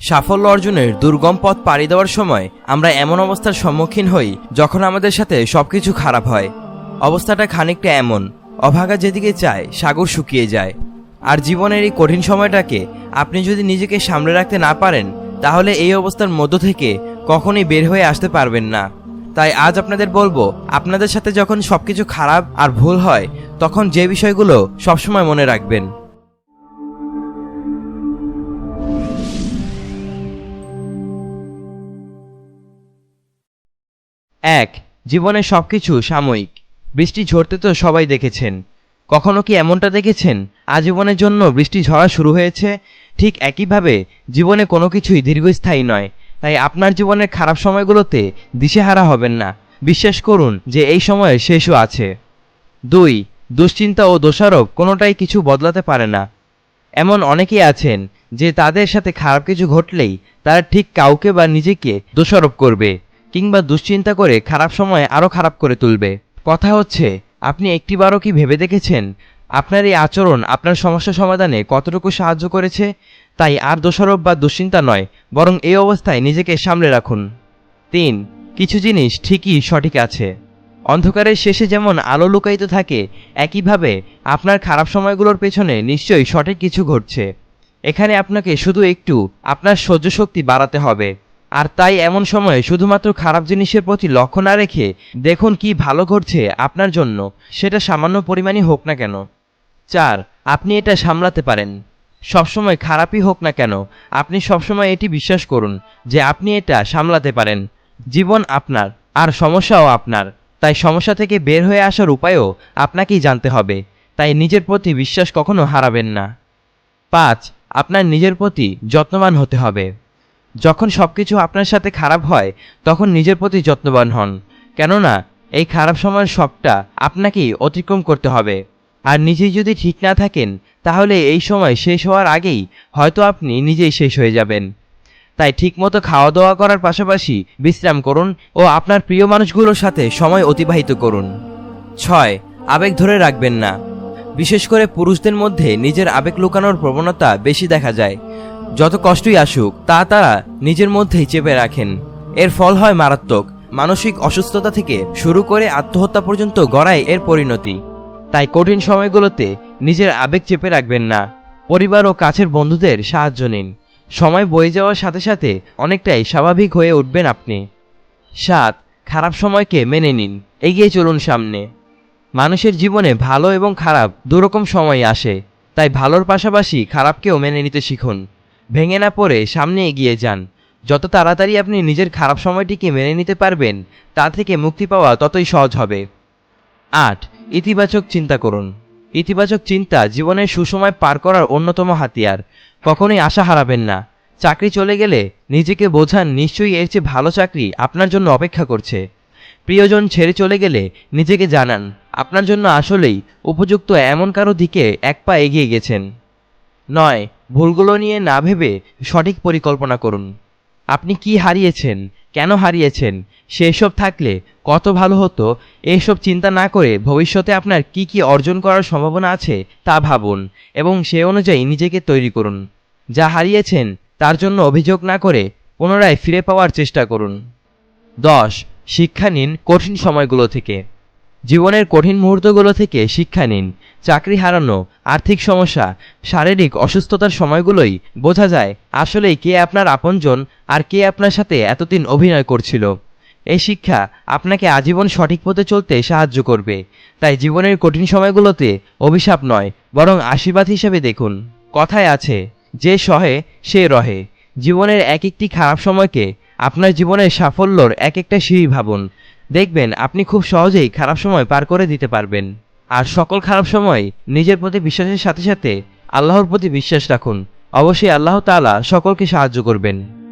সাফল্য অর্জনের দুর্গম পথ পাড়ি দেওয়ার সময় আমরা এমন অবস্থার সম্মুখীন হই যখন আমাদের সাথে সবকিছু খারাপ হয়। অবস্থাটা খানিকটা এমন, অভাগা যেদিকে চায়, সাগর শুকিয়ে যায়। আর জীবনের এই কঠিন সময়টাকে আপনি যদি নিজেকে সামলে রাখতে না পারেন, তাহলে এই অবস্থার মধ্য থেকে কখনই বের হয়ে আসতে পারবেন না। তাই আজ আপনাদের বলব, আপনাদের সাথে যখন সবকিছু খারাপ আর ভুল হয়, তখন যে বিষয়গুলো সবসময় মনে রাখবেন। এক, জীবনে সবকিছু সাময়িক। বৃষ্টি ঝরতে তো সবাই দেখেছেন। কখনো কি এমনটা দেখেছেন? আজীবনের জন্য বৃষ্টি ঝরা শুরু হয়েছে। ঠিক একইভাবে জীবনে কোনো কিছুই দীর্ঘস্থায়ী নয়। তাই আপনার জীবনের খারাপ সময়গুলোতে দিশেহারা হবেন না। বিশ্বাস করুন যে এই সময়ে শেষও আছে। দুই, দুশ্চিন্তা ও দোষারোপ কোনোটাই কিছু বদলাতে পারে না। এমন অনেকেই আছেন যে তাদের সাথে খারাপ কিছু ঘটলেই তারা ঠিক কাউকে বা নিজেকে দোষারোপ করবে। কিংবা দুশ্চিন্তা করে খারাপ সময় আরও খারাপ করে তুলবে। কথা হচ্ছে, আপনি একটিবারও কি ভেবে দেখেছেন, আপনার এই আচরণ আপনার সমস্যা সমাধানে কতটুকু সাহায্য করেছে? তাই আর দোষারোপ বা দুশ্চিন্তা নয়, বরং এই অবস্থায় নিজেকে সামলে রাখুন। তিন, কিছু জিনিস ঠিকই সঠিক আছে। অন্ধকারের শেষে যেমন আলো লুকায়িত থাকে, একইভাবে আপনার খারাপ সময়গুলোর পেছনে নিশ্চয়ই সঠিক কিছু ঘটছে। এখানে আপনাকে শুধু একটু আপনার সহ্য শক্তি বাড়াতে হবে। আর তাই এমন সময়ে শুধুমাত্র খারাপ জিনিসের প্রতি লক্ষ্য না রেখে দেখুন কি ভালো ঘটছে আপনার জন্য। সেটা সামান্য পরিমাণই হোক না কেন। চার, আপনি এটা সামলাতে পারেন। সবসময় খারাপই হোক না কেন, আপনি সবসময় এটি বিশ্বাস করুন যে আপনি এটা সামলাতে পারেন। জীবন আপনার, আর সমস্যাও আপনার। তাই সমস্যা থেকে বের হয়ে আসার উপায়ও আপনাকেই জানতে হবে। তাই নিজের প্রতি বিশ্বাস কখনো হারাবেন না। পাঁচ, আপনার নিজের প্রতি যত্নবান হতে হবে। যখন সব কিছু আপনার সাথে খারাপ হয়, তখন নিজের প্রতি যত্নবান হন। কেননা, এই খারাপ সময়ের সবটা আপনাকেই অতিক্রম করতে হবে। আর নিজেই যদি ঠিক না থাকেন, তাহলে এই সময় শেষ হওয়ার আগেই হয়তো আপনি নিজেই শেষ হয়ে যাবেন। তাই ঠিকমতো খাওয়া দাওয়া করার পাশাপাশি বিশ্রাম করুন ও আপনার প্রিয় মানুষগুলোর সাথে সময় অতিবাহিত করুন। ছয়, আবেগ ধরে রাখবেন না। বিশেষ করে পুরুষদের মধ্যে নিজের আবেগ লুকানোর প্রবণতা বেশি দেখা যায়। যত কষ্টই আসুক, তা তারা নিজের মধ্যেই চেপে রাখেন। এর ফল হয় মারাত্মক। মানসিক অসুস্থতা থেকে শুরু করে আত্মহত্যা পর্যন্ত গড়ায় এর পরিণতি। তাই কঠিন সময়গুলোতে নিজের আবেগ চেপে রাখবেন না। পরিবার ও কাছের বন্ধুদের সাহায্য নিন। সময় বয়ে যাওয়ার সাথে সাথে অনেকটাই স্বাভাবিক হয়ে উঠবেন আপনি। সাত, খারাপ সময়কে মেনে নিন। এগিয়ে চলুন সামনে। মানুষের জীবনে ভালো এবং খারাপ দুরকম সময় আসে। তাই ভালোর পাশাপাশি খারাপকেও মেনে নিতে শিখুন। ভেঙে না পড়ে সামনে এগিয়ে যান। যত তাড়াতাড়ি আপনি নিজের খারাপ সময়টিকে মেনে নিতে পারবেন, তা থেকে মুক্তি পাওয়া ততই সহজ হবে। আট, ইতিবাচক চিন্তা করুন। ইতিবাচক চিন্তা জীবনের সুসময় পার করার অন্যতম হাতিয়ার। কখনোই আশা হারাবেন না। চাকরি চলে গেলে নিজেকে বোঝান নিশ্চয়ই এর চেয়ে ভালো চাকরি আপনার জন্য অপেক্ষা করছে। প্রিয়জন ছেড়ে চলে গেলে নিজেকে জানান, আপনার জন্য আসলেই উপযুক্ত এমন কারও দিকে এক পা এগিয়ে গেছেন। নয়, ভুলগুলো নিয়ে না ভেবে সঠিক পরিকল্পনা করুন। আপনি কি হারিয়েছেন? কেন হারিয়েছেন? সেসব থাকলে কত ভালো হতো? এসব চিন্তা না করে ভবিষ্যতে আপনার কি কি অর্জন করার সম্ভাবনা আছে তা ভাবুন এবং সে অনুযায়ী নিজেকে তৈরি করুন। যা হারিয়েছেন, তার জন্য অভিযোগ না করে পুনরায় ফিরে পাওয়ার চেষ্টা করুন। দশ, শিক্ষা নিন কঠিন সময়গুলো থেকে। জীবনের কঠিন মুহূর্তগুলো থেকে শিক্ষা নিন। চাকরি হারানো, আর্থিক সমস্যা, শারীরিক অসুস্থতার সময়গুলোই বোঝা যায় আসলেই কে আপনার আপনজন আর কে আপনার সাথে এতদিন অভিনয় করছিল। এই শিক্ষা আপনাকে আজীবন সঠিক পথে চলতে সাহায্য করবে। তাই জীবনের কঠিন সময়গুলোতে অভিশাপ নয়, বরং আশীর্বাদ হিসেবে দেখুন। কথায় আছে, যে সহে, সে রহে। জীবনের এক একটি খারাপ সময়কে আপনার জীবনের সাফল্যর এক একটা সিঁড়ি ভাবুন। দেখবেন আপনি খুব সহজেই খারাপ সময় পার করে দিতে পারবেন। আর সকল খারাপ সময় নিজের প্রতি বিশ্বাসের সাথে সাথে আল্লাহর প্রতি বিশ্বাস রাখুন। অবশ্যই আল্লাহ তালা সকলকে সাহায্য করবেন।